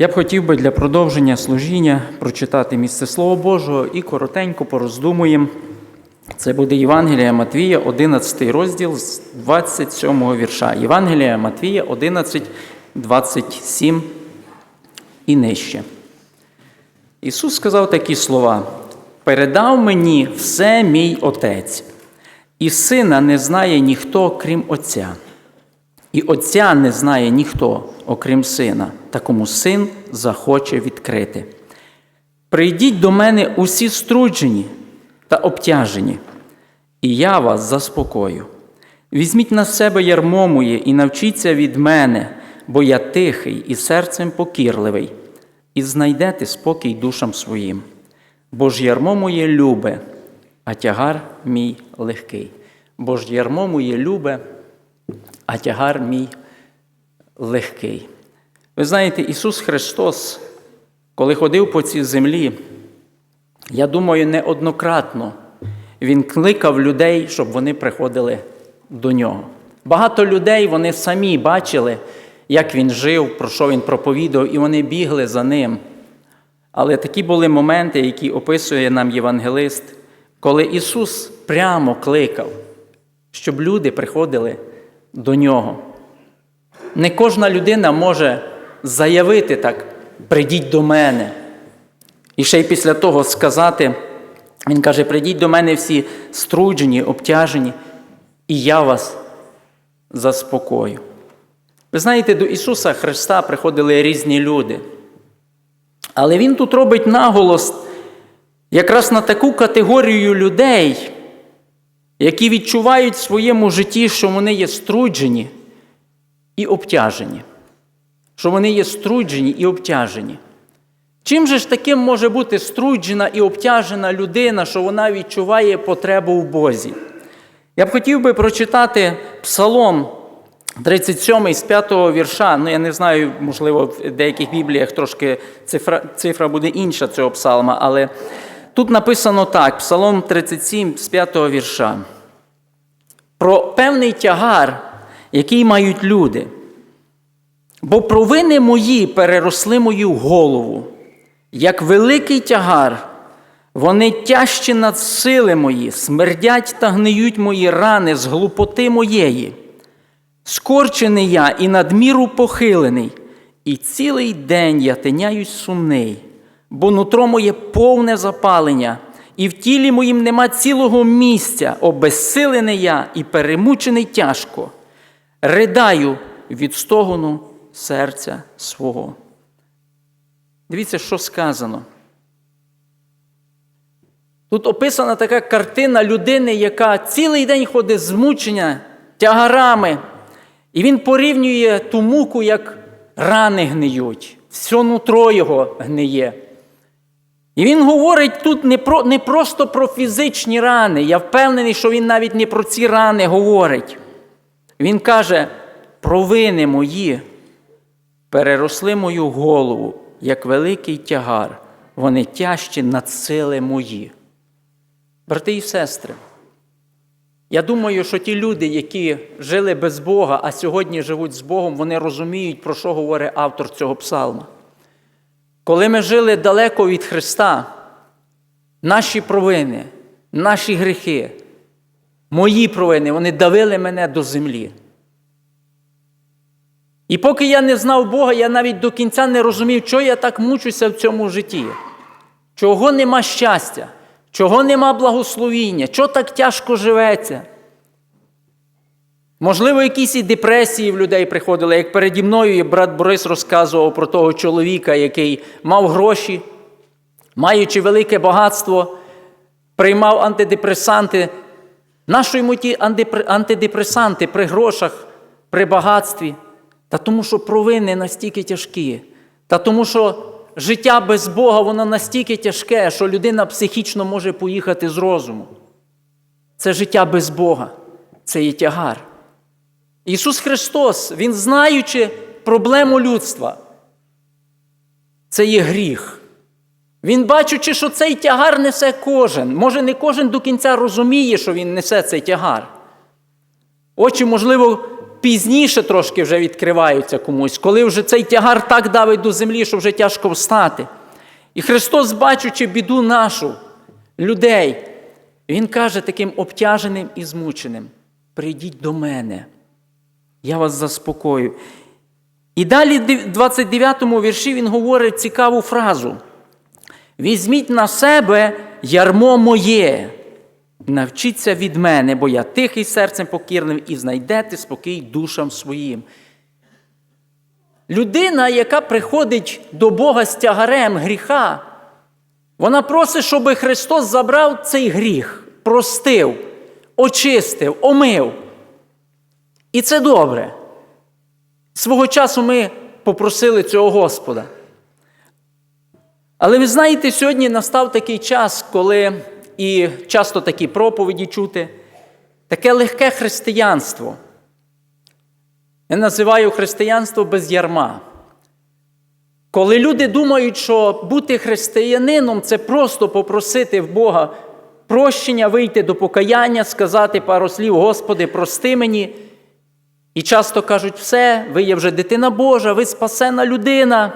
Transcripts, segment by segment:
Я б хотів би для продовження служіння прочитати місце Слова Божого і коротенько пороздумуємо. Це буде Євангелія Матвія, 11 розділ з 27 вірша. Євангелія Матвія 11, 27 і нижче. Ісус сказав такі слова: передав мені все мій Отець, і сина не знає ніхто, крім Отця. І Отця не знає ніхто, окрім сина, такому син захоче відкрити. Прийдіть до мене усі струджені та обтяжені, і я вас заспокою. Візьміть на себе ярмо моє і навчіться від мене, бо я тихий і серцем покірливий, і знайдете спокій душам своїм. Бо ж ярмо моє любе, а тягар мій легкий. Бо ж ярмо моє любе, а тягар мій легкий. Ви знаєте, Ісус Христос, коли ходив по цій землі, я думаю, неоднократно Він кликав людей, щоб вони приходили до нього. Багато людей вони самі бачили, як він жив, про що він проповідав, і вони бігли за ним. Але такі були моменти, які описує нам євангелист, коли Ісус прямо кликав, щоб люди приходили до нього. Не кожна людина може заявити так: прийдіть до мене. І ще й після того сказати, Він каже: прийдіть до мене всі струджені, обтяжені, і я вас заспокою. Ви знаєте, до Ісуса Христа приходили різні люди. Але Він тут робить наголос якраз на таку категорію людей, які відчувають в своєму житті, що вони є струджені і обтяжені. Що вони є струджені і обтяжені. Чим же ж таким може бути струджена і обтяжена людина, що вона відчуває потребу в Бозі? Я б хотів би прочитати Псалом 37 з 5 вірша. Ну, я не знаю, можливо, в деяких бібліях трошки цифра, цифра буде інша цього псалма, але тут написано так: Псалом 37 з 5 вірша. Про певний тягар, який мають люди. Бо провини мої переросли мою голову, як великий тягар, вони тяжчі над сили мої, смердять та гниють мої рани з глупоти моєї. Скорчений я і надміру похилений, і цілий день я тиняюсь сумний, бо нутро моє повне запалення, і в тілі моїм нема цілого місця, обезсилений я і перемучений тяжко. Ридаю від стогону серця свого. Дивіться, що сказано. Тут описана така картина людини, яка цілий день ходить змучення тягарами, і він порівнює ту муку, як рани гниють, все нутро його гниє. І він говорить тут не, про, не просто про фізичні рани. Я впевнений, що він навіть не про ці рани говорить. Він каже, провини мої переросли мою голову, як великий тягар, вони тяжчі над сили мої. Брати і сестри, я думаю, що ті люди, які жили без Бога, а сьогодні живуть з Богом, вони розуміють, про що говорить автор цього псалма. Коли ми жили далеко від Христа, наші провини, наші гріхи, мої провини, вони давили мене до землі. І поки я не знав Бога, я навіть до кінця не розумів, чого я так мучуся в цьому житті, чого нема щастя, чого нема благословіння, чого так тяжко живеться. Можливо, якісь і депресії в людей приходили, як переді мною брат Борис розказував про того чоловіка, який мав гроші, маючи велике багатство, приймав антидепресанти. Нащо йому ті антидепресанти при грошах, при багатстві? Та тому, що провини настільки тяжкі, та тому, що життя без Бога воно настільки тяжке, що людина психічно може поїхати з розуму. Це життя без Бога, це є тягар. Ісус Христос, Він знаючи проблему людства, це є гріх. Він, бачучи, що цей тягар несе кожен. Може, не кожен до кінця розуміє, що він несе цей тягар. Очі, можливо, пізніше трошки вже відкриваються комусь, коли вже цей тягар так давить до землі, що вже тяжко встати. І Христос, бачучи біду нашу, людей, Він каже таким обтяженим і змученим: прийдіть до мене, я вас заспокою. І далі, в 29 му вірші, він говорить цікаву фразу: Візьміть на себе ярмо моє, навчіться від мене, бо я тихий серцем покірним, і знайдете спокій душам своїм. Людина, яка приходить до Бога з тягарем гріха, вона просить, щоб Христос забрав цей гріх, простив, очистив, омив. І це добре. Свого часу ми попросили цього Господа. Але ви знаєте, сьогодні настав такий час, коли і часто такі проповіді чути, таке легке християнство. Я називаю християнство без ярма. Коли люди думають, що бути християнином це просто попросити в Бога прощення, вийти до покаяння, сказати пару слів, Господи, прости мені. І часто кажуть, все, ви є вже дитина Божа, ви спасена людина.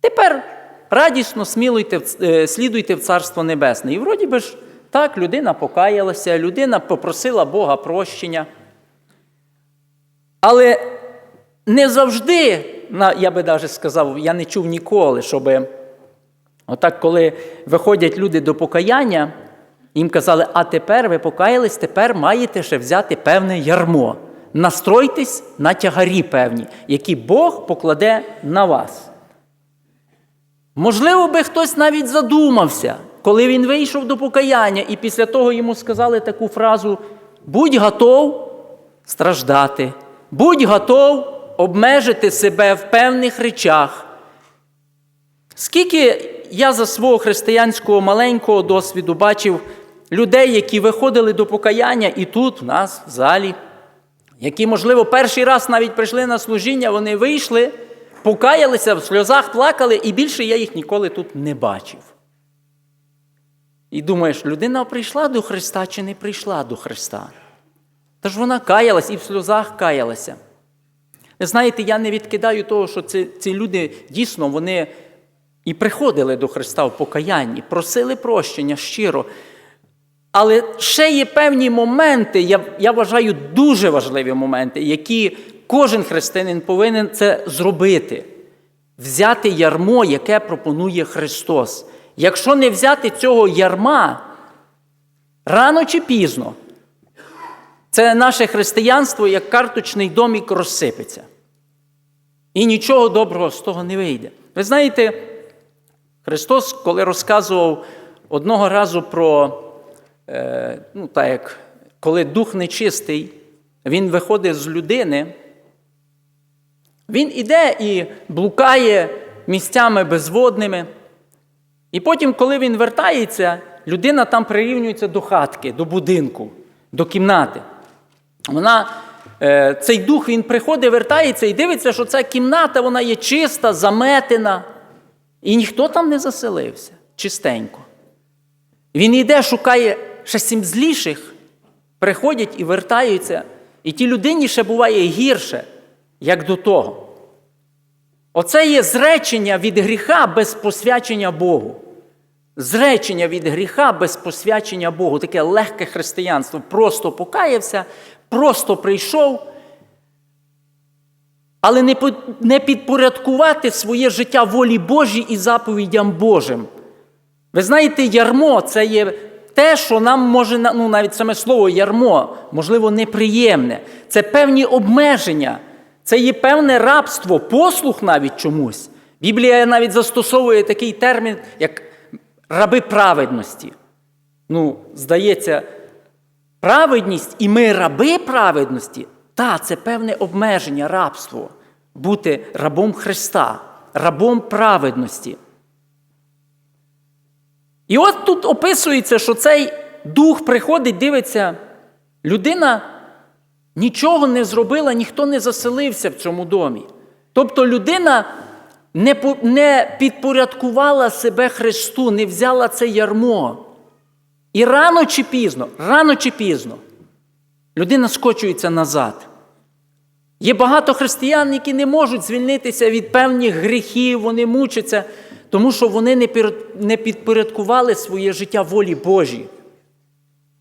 Тепер радісно смілуйте, е, слідуйте в Царство Небесне. І вроді би ж так, людина покаялася, людина попросила Бога прощення. Але не завжди, я би навіть сказав, я не чув ніколи, щоб отак, коли виходять люди до покаяння, їм казали, а тепер ви покаялись, тепер маєте ще взяти певне ярмо. Настройтесь на тягарі певні, які Бог покладе на вас. Можливо, би хтось навіть задумався, коли він вийшов до покаяння, і після того йому сказали таку фразу: будь готов страждати, будь готов обмежити себе в певних речах. Скільки я за свого християнського маленького досвіду бачив людей, які виходили до покаяння і тут, в нас, в залі, які, можливо, перший раз навіть прийшли на служіння, вони вийшли, покаялися, в сльозах плакали, і більше я їх ніколи тут не бачив. І думаєш, людина прийшла до Христа чи не прийшла до Христа? Та ж вона каялась і в сльозах каялася. Знаєте, я не відкидаю того, що ці, ці люди дійсно вони і приходили до Христа в покаянні, просили прощення щиро. Але ще є певні моменти, я я вважаю, дуже важливі моменти, які кожен християнин повинен це зробити. Взяти ярмо, яке пропонує Христос. Якщо не взяти цього ярма, рано чи пізно, це наше християнство як карточний домік розсипеться. І нічого доброго з того не вийде. Ви знаєте, Христос, коли розказував одного разу про, ну так як, коли дух нечистий, він виходить з людини, він іде і блукає місцями безводними. І потім, коли він вертається, людина там прирівнюється до хатки, до будинку, до кімнати. Вона, е, Цей дух він приходить, вертається і дивиться, що ця кімната вона є чиста, заметена. І ніхто там не заселився чистенько. Він йде, шукає ще сім зліших, приходять і вертаються. І тій людині ще буває гірше, як до того. Оце є зречення від гріха без посвячення Богу. Зречення від гріха без посвячення Богу. Таке легке християнство. Просто покаявся, просто прийшов. Але не підпорядкувати своє життя волі Божій і заповідям Божим. Ви знаєте, ярмо це є те, що нам може, ну навіть саме слово ярмо, можливо, неприємне. Це певні обмеження, це є певне рабство, послух навіть чомусь. Біблія навіть застосовує такий термін, як раби праведності. Ну, здається, праведність і ми раби праведності. Та, це певне обмеження, рабство, бути рабом Христа, рабом праведності. І от тут описується, що цей дух приходить, дивиться, людина нічого не зробила, ніхто не заселився в цьому домі. Тобто людина не підпорядкувала себе Христу, не взяла це ярмо. І рано чи пізно, рано чи пізно, людина скочується назад. Є багато християн, які не можуть звільнитися від певних гріхів, вони мучаться, тому що вони не підпорядкували своє життя волі Божій.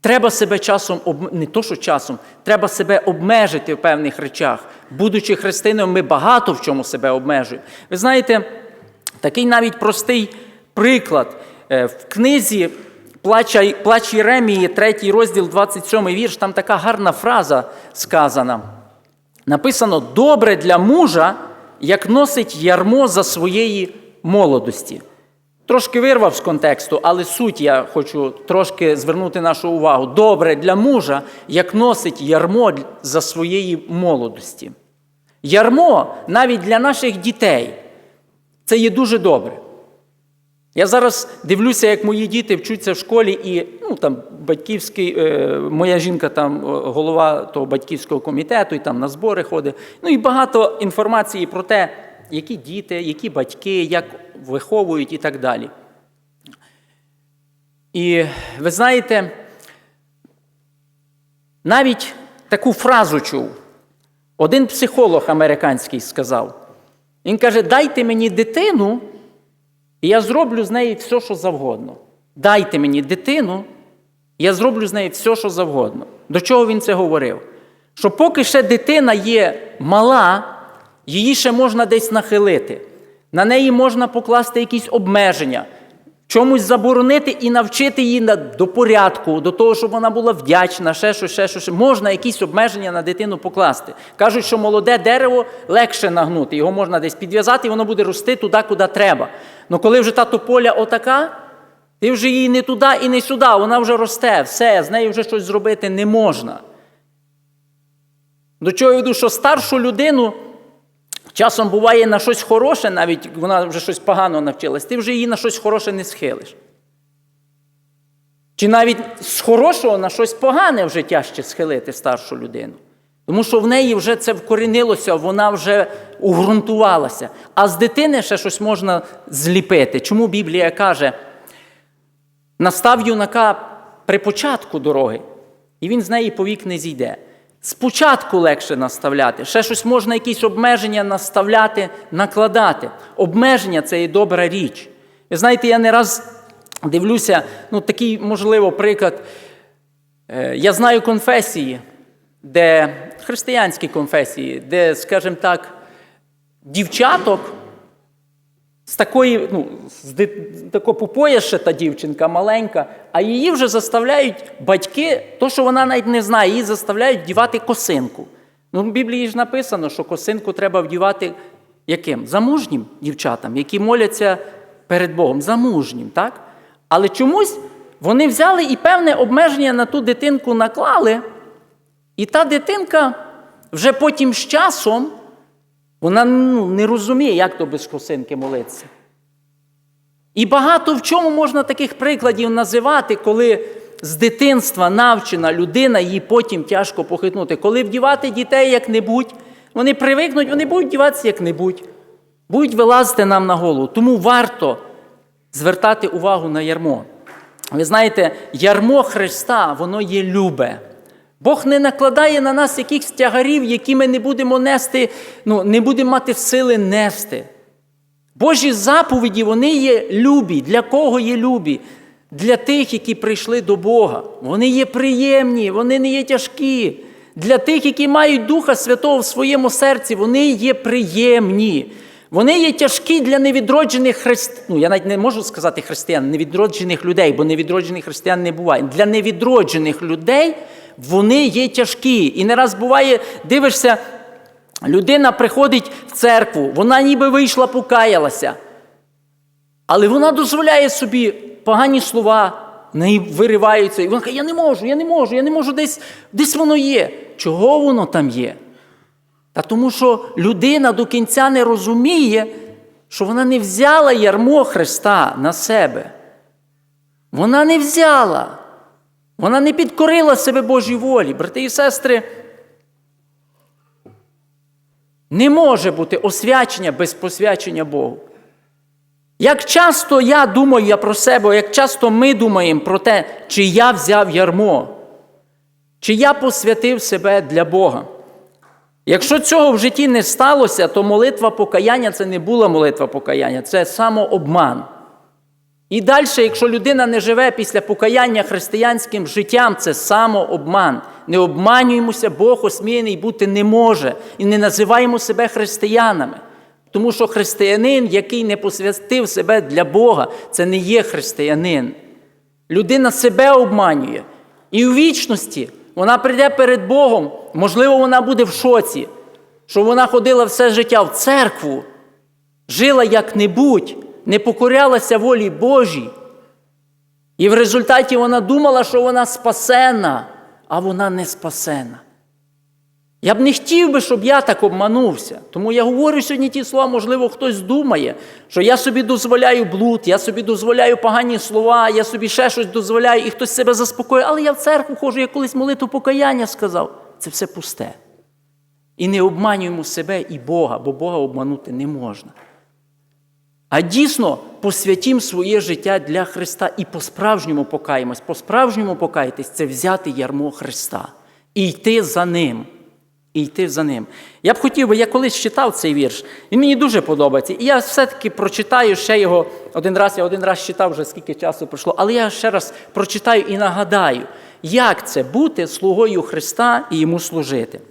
Треба себе часом не то, що часом, треба себе обмежити в певних речах. Будучи христином, ми багато в чому себе обмежуємо. Ви знаєте, такий навіть простий приклад Е, в книзі. Плач Єремії, 3 розділ, 27 вірш, там така гарна фраза сказана. Написано: добре для мужа, як носить ярмо за своєї молодості. Трошки вирвав з контексту, але суть я хочу трошки звернути нашу увагу. Добре для мужа, як носить ярмо за своєї молодості. Ярмо навіть для наших дітей це є дуже добре. Я зараз дивлюся, як мої діти вчаться в школі, і ну, там, батьківський, е, моя жінка там е, голова того батьківського комітету, і там на збори ходить. Ну і багато інформації про те, які діти, які батьки, як виховують і так далі. І ви знаєте, навіть таку фразу чув. Один психолог американський сказав: він каже: дайте мені дитину, і я зроблю з неї все, що завгодно. Дайте мені дитину, і я зроблю з неї все, що завгодно. До чого він це говорив? Що поки ще дитина є мала, її ще можна десь нахилити. На неї можна покласти якісь обмеження, чомусь заборонити і навчити її до порядку, до того, щоб вона була вдячна, ще щось, ще щось. Можна якісь обмеження на дитину покласти. Кажуть, що молоде дерево легше нагнути, його можна десь підв'язати, і воно буде рости туди, куди треба. Ну коли вже та тополя отака, ти вже її не туди і не сюди, вона вже росте, все, з нею вже щось зробити не можна. До чого я йду, що старшу людину часом буває на щось хороше, навіть вона вже щось погано навчилась, ти вже її на щось хороше не схилиш. Чи навіть з хорошого на щось погане вже тяжче схилити старшу людину. Тому що в неї вже це вкорінилося, вона вже угрунтувалася. А з дитини ще щось можна зліпити. Чому Біблія каже, настав юнака при початку дороги, і він з неї повік не зійде. Спочатку легше наставляти, ще щось можна, якісь обмеження наставляти, накладати. Обмеження це є добра річ. Ви знаєте, я не раз дивлюся, ну такий, можливо, приклад. Е, Я знаю конфесії, де християнські конфесії, де, скажімо так, дівчаток з такої, ну, з тако попояшита дівчинка маленька, а її вже заставляють батьки, то, що вона навіть не знає, її заставляють вдівати косинку. Ну, в Біблії ж написано, що косинку треба вдівати яким? Замужнім дівчатам, які моляться перед Богом, замужнім, так? Але чомусь вони взяли і певне обмеження на ту дитинку наклали, і та дитинка вже потім з часом вона ну, не розуміє, як то без косинки молитися. І багато в чому можна таких прикладів називати, коли з дитинства навчена людина, її потім тяжко похитнути. Коли вдівати дітей як-небудь, вони привикнуть, вони будуть вдіватися як-небудь, будуть вилазити нам на голову. Тому варто звертати увагу на ярмо. Ви знаєте, ярмо Христа, воно є любе. Бог не накладає на нас якихось тягарів, які ми не будемо нести, ну, не будемо мати сили нести. Божі заповіді, вони є любі. Для кого є любі? Для тих, які прийшли до Бога. Вони є приємні, вони не є тяжкі. Для тих, які мають Духа Святого в своєму серці, вони є приємні. Вони є тяжкі для невідроджених християн. Ну, я навіть не можу сказати християн, невідроджених людей, бо невідроджених християн не буває. Для невідроджених людей вони є тяжкі. І не раз буває, дивишся, людина приходить в церкву, вона ніби вийшла, покаялася. Але вона дозволяє собі погані слова, неї вириваються. І вона каже, я не можу, я не можу, я не можу, десь, десь воно є. Чого воно там є? Та тому що людина до кінця не розуміє, що вона не взяла ярмо Христа на себе. Вона не взяла. Вона не підкорила себе Божій волі. Брати і сестри, не може бути освячення без посвячення Богу. Як часто я думаю я про себе, як часто ми думаємо про те, чи я взяв ярмо, чи я посвятив себе для Бога. Якщо цього в житті не сталося, то молитва покаяння це не була молитва покаяння, це самообман. І далі, якщо людина не живе після покаяння християнським життям, це самообман. Не обманюємося, Бог осміяний бути не може. І не називаємо себе християнами. Тому що християнин, який не посвятив себе для Бога, це не є християнин. Людина себе обманює. І у вічності вона прийде перед Богом, можливо, вона буде в шоці, що вона ходила все життя в церкву, жила як-небудь, не покорялася волі Божій. І в результаті вона думала, що вона спасена, а вона не спасена. Я б не хотів би, щоб я так обманувся. Тому я говорю сьогодні ті слова, можливо, хтось думає, що я собі дозволяю блуд, я собі дозволяю погані слова, я собі ще щось дозволяю, і хтось себе заспокоює. Але я в церкву ходжу, я колись молитву покаяння сказав. Це все пусте. І не обманюємо себе і Бога, бо Бога обманути не можна. А дійсно посвятім своє життя для Христа і по-справжньому покаємось. По-справжньому покаятись це взяти ярмо Христа і йти за Ним. І йти за ним. Я б хотів би, я колись читав цей вірш, він мені дуже подобається. І я все-таки прочитаю ще його один раз, я один раз читав вже скільки часу пройшло, але я ще раз прочитаю і нагадаю, як це бути слугою Христа і йому служити.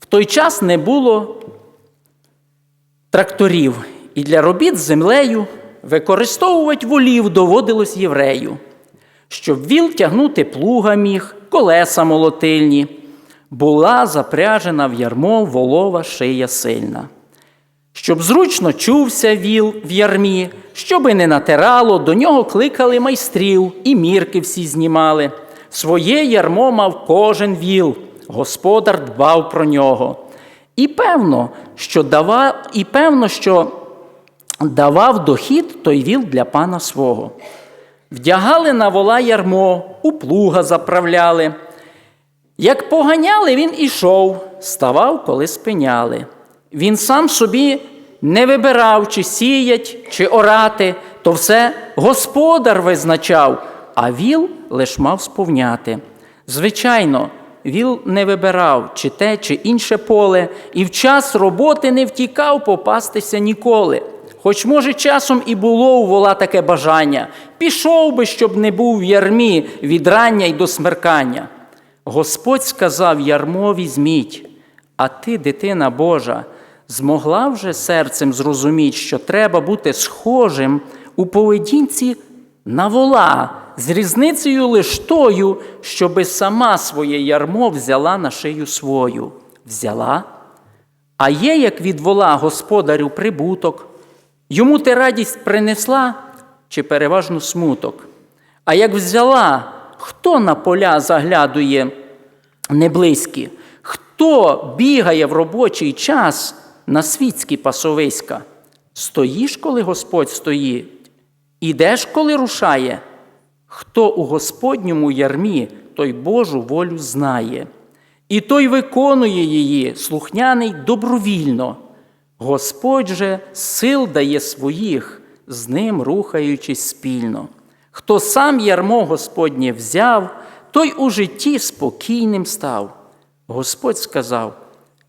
В той час не було тракторів, і для робіт з землею використовувати волів доводилось єврею, щоб віл тягнути плуга міг, колеса молотильні, була запряжена в ярмо волова шия сильна. Щоб зручно чувся віл в ярмі, щоби не натирало, до нього кликали майстрів, і мірки всі знімали. Своє ярмо мав кожен віл, господар дбав про нього. І певно, що давав, і певно, що давав дохід той віл для пана свого. Вдягали на вола ярмо, у плуга заправляли. Як поганяли, він ішов, ставав, коли спиняли. Він сам собі не вибирав, чи сіять, чи орати, то все господар визначав, а віл лиш мав сповняти. Звичайно, віл не вибирав, чи те, чи інше поле, і в час роботи не втікав попастися ніколи. Хоч, може, часом і було у вола таке бажання, пішов би, щоб не був в ярмі від рання й до смеркання. Господь сказав ярмо візьміть, а ти, дитина Божа, змогла вже серцем зрозуміти, що треба бути схожим у поведінці на вола, з різницею лиш тою, щоби сама своє ярмо взяла на шию свою. Взяла? А є, як від вола господарю прибуток, йому ти радість принесла чи переважно смуток. А як взяла, хто на поля заглядує неблизькі, хто бігає в робочий час на світські пасовиська? Стоїш, коли Господь стоїть, ідеш, коли рушає? Хто у Господньому ярмі, той Божу волю знає, і той виконує її, слухняний добровільно. Господь же сил дає своїх, з ним рухаючись спільно. Хто сам ярмо Господнє взяв, той у житті спокійним став. Господь сказав: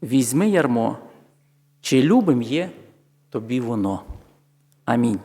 візьми ярмо, чи любим є тобі воно. Амінь.